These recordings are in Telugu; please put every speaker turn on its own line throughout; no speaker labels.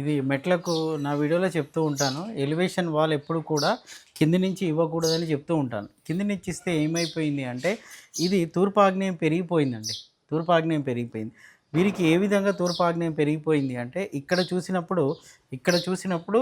ఇది మెట్లకు నా వీడియోలో చెప్తూ ఉంటాను. ఎలివేషన్ వాల్ ఎప్పుడు కూడా కింది నుంచి ఇవ్వకూడదని చెప్తూ ఉంటాను. కింది నుంచి ఇస్తే ఏమైపోయింది అంటే ఇది తూర్పాగ్నేయం పెరిగిపోయిందండి. తూర్పాగ్నేయం పెరిగిపోయింది. వీరికి ఏ విధంగా తూర్పాగ్నేయం పెరిగిపోయింది అంటే ఇక్కడ చూసినప్పుడు ఇక్కడ చూసినప్పుడు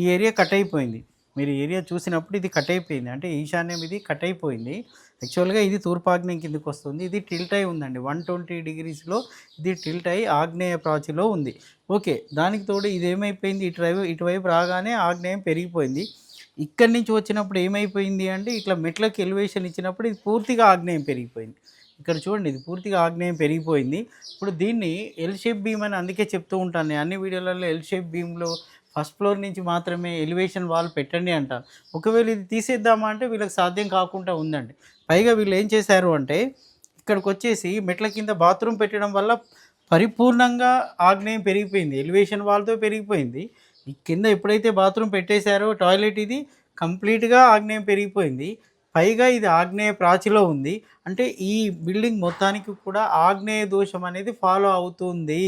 ఈ ఏరియా కట్ అయిపోయింది. మీరు ఏరియా చూసినప్పుడు ఇది కట్ అయిపోయింది. అంటే ఈశాన్యం ఇది కట్ అయిపోయింది. యాక్చువల్గా ఇది తూర్పు ఆగ్నేయం కిందకు వస్తుంది. ఇది టిల్ట్ అయి ఉందండి. వన్ ట్వంటీ డిగ్రీస్లో ఇది టిల్ట్ అయి ఆగ్నేయ ప్రాచిలో ఉంది. ఓకే. దానికి తోడు ఇది ఏమైపోయింది? ఇటువైపు ఇటువైపు రాగానే ఆగ్నేయం పెరిగిపోయింది. ఇక్కడి నుంచి వచ్చినప్పుడు ఏమైపోయింది అంటే ఇట్లా మెట్లకి ఎలివేషన్ ఇచ్చినప్పుడు ఇది పూర్తిగా ఆగ్నేయం పెరిగిపోయింది. ఇక్కడ చూడండి ఇది పూర్తిగా ఆగ్నేయం పెరిగిపోయింది. ఇప్పుడు దీన్ని ఎల్ షేప్ బీమ్ అని అందుకే చెప్తూ ఉంటాను. నేను అన్ని వీడియోలలో ఎల్ షేప్ బీమ్లో ఫస్ట్ ఫ్లోర్ నుంచి మాత్రమే ఎలివేషన్ వాల్ పెట్టండి అంటారు ఒకవేళ ఇది తీసేద్దామా అంటే వీళ్ళకి సాధ్యం కాకుండా ఉందండి. పైగా వీళ్ళు ఏం చేశారు అంటే ఇక్కడికి వచ్చేసి మెట్ల కింద బాత్రూమ్ పెట్టడం వల్ల పరిపూర్ణంగా ఆగ్నేయం పెరిగిపోయింది. ఎలివేషన్ వాల్తో పెరిగిపోయింది. ఈ కింద ఎప్పుడైతే బాత్రూమ్ పెట్టేశారో టాయిలెట్ ఇది కంప్లీట్గా ఆగ్నేయం పెరిగిపోయింది. పైగా ఇది ఆగ్నేయ ప్రాచిలో ఉంది. అంటే ఈ బిల్డింగ్ మొత్తానికి కూడా ఆగ్నేయ దోషం అనేది ఫాలో అవుతుంది.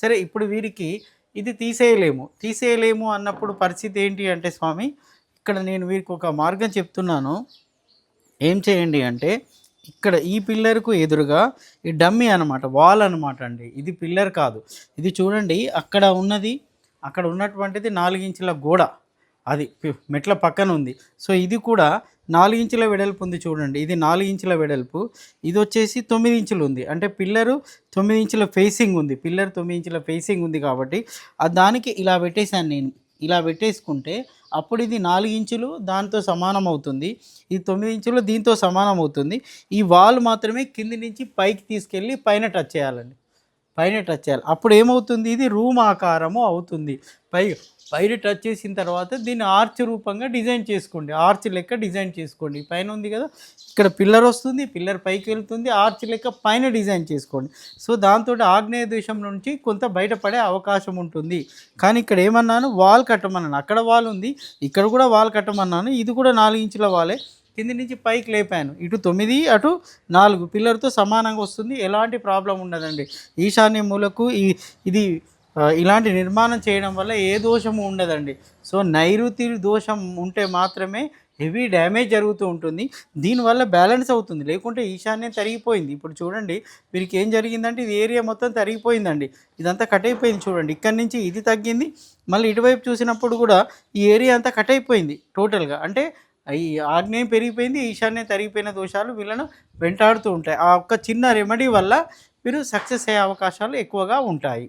సరే ఇప్పుడు వీరికి ఇది తీసేయలేము. తీసేయలేము అన్నప్పుడు పరిస్థితి ఏంటి అంటే స్వామి ఇక్కడ నేను వీరికి ఒక మార్గం చెప్తున్నాను. ఏం చేయండి అంటే ఇక్కడ ఈ పిల్లర్కు ఎదురుగా ఈ డమ్మీ అనమాట వాల్ అనమాట అండి. ఇది పిల్లర్ కాదు. ఇది చూడండి అక్కడ ఉన్నది అక్కడ ఉన్నటువంటిది నాలుగించుల గోడ. అది మెట్ల పక్కన ఉంది. సో ఇది కూడా నాలుగు ఇంచుల వెడల్పు ఉంది చూడండి. ఇది నాలుగు ఇంచుల వెడల్పు. ఇది వచ్చేసి తొమ్మిది ఇంచులు ఉంది. అంటే పిల్లరు తొమ్మిది ఇంచుల ఫేసింగ్ ఉంది. పిల్లర్ తొమ్మిది ఇంచుల ఫేసింగ్ ఉంది కాబట్టి దానికి ఇలా పెట్టేశాను నేను. ఇలా పెట్టేసుకుంటే అప్పుడు ఇది నాలుగు ఇంచులు దాంతో సమానం అవుతుంది. ఇది తొమ్మిది ఇంచులు దీంతో సమానం అవుతుంది. ఈ వాల్ మాత్రమే కింది నుంచి పైకి తీసుకెళ్ళి పైన టచ్ చేయాలండి. పైన టచ్ చేయాలి. అప్పుడు ఏమవుతుంది? ఇది రూమ్ ఆకారము అవుతుంది. పై పైన టచ్ చేసిన తర్వాత దీన్ని ఆర్చ్ రూపంగా డిజైన్ చేసుకోండి. ఆర్చ్ లెక్క డిజైన్ చేసుకోండి. పైన ఉంది కదా? ఇక్కడ పిల్లర్ వస్తుంది పిల్లర్ పైకి వెళ్తుంది. ఆర్చ్ లెక్క పైన డిజైన్ చేసుకోండి. సో దాంతో ఆగ్నేయ దేశం నుంచి కొంత బయటపడే అవకాశం ఉంటుంది. కానీ ఇక్కడ ఏమన్నాను? వాల్ కట్టమన్నాను. అక్కడ వాల్ ఉంది. ఇక్కడ కూడా వాల్ కట్టమన్నాను. ఇది కూడా నాలుగు ఇంచుల వాలే కింది నుంచి పైకి లేపాను. ఇటు తొమ్మిది అటు నాలుగు. పిల్లర్తో సమానంగా వస్తుంది. ఎలాంటి ప్రాబ్లం ఉండదండి. ఈశాన్య మూలకు ఈ ఇది ఇలాంటి నిర్మాణం చేయడం వల్ల ఏ దోషము ఉండదండి. సో నైరుతి దోషం ఉంటే మాత్రమే హెవీ డ్యామేజ్ జరుగుతూ ఉంటుంది. దీనివల్ల బ్యాలెన్స్ అవుతుంది. లేకుంటే ఈశాన్యం తరిగిపోయింది. ఇప్పుడు చూడండి వీరికి ఏం జరిగిందంటే ఇది ఏరియా మొత్తం తరిగిపోయిందండి. ఇదంతా కట్ అయిపోయింది చూడండి. ఇక్కడి నుంచి ఇది తగ్గింది. మళ్ళీ ఇటువైపు చూసినప్పుడు కూడా ఈ ఏరియా అంతా కట్ అయిపోయింది టోటల్గా. అంటే ఈ ఆగ్నేయం పెరిగిపోయింది ఈశాన్యం తరిగిపోయిన దోషాలు వీళ్ళను వెంటాడుతూ ఉంటాయి. ఆ ఒక్క చిన్న రెమెడీ వల్ల మీరు సక్సెస్ అయ్యే అవకాశాలు ఎక్కువగా ఉంటాయి.